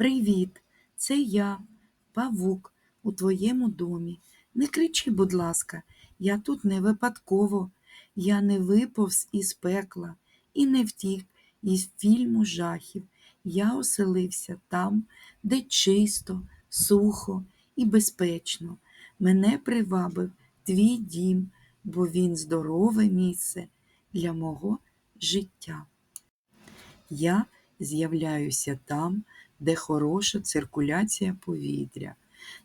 Привіт, це я, павук, у твоєму домі. Не кричи, будь ласка, я тут не випадково. Я не виповз із пекла і не втік із фільму жахів. Я оселився там, де чисто, сухо і безпечно. Мене привабив твій дім, бо він здорове місце для мого життя. Я з'являюся там, де хороша циркуляція повітря,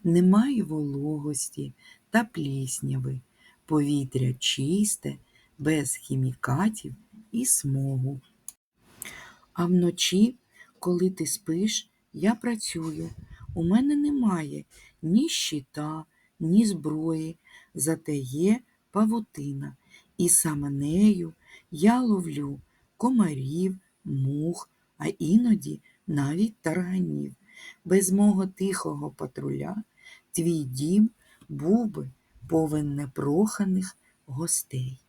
немає вологості та плісняви, повітря чисте, без хімікатів і смогу. А вночі, коли ти спиш, я працюю. У мене немає ні щита, ні зброї, зате є павутина, і саме нею я ловлю комарів, мух, а іноді навіть тарганів. Без мого тихого патруля твій дім був би повен непроханих гостей.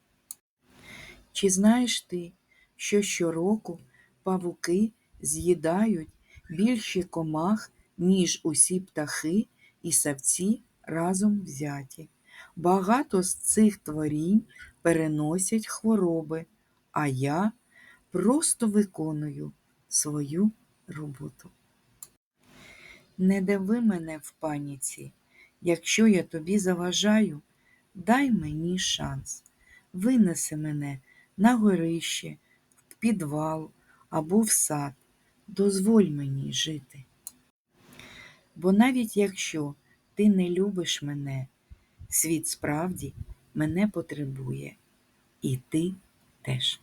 Чи знаєш ти, що щороку павуки з'їдають більше комах, ніж усі птахи і савці разом взяті? Багато з цих творінь переносять хвороби, а я просто виконую свою роботу. Не дави мене в паніці. Якщо я тобі заважаю, дай мені шанс. Винеси мене на горище, в підвал або в сад. Дозволь мені жити. Бо навіть якщо ти не любиш мене, світ справді мене потребує, і ти теж.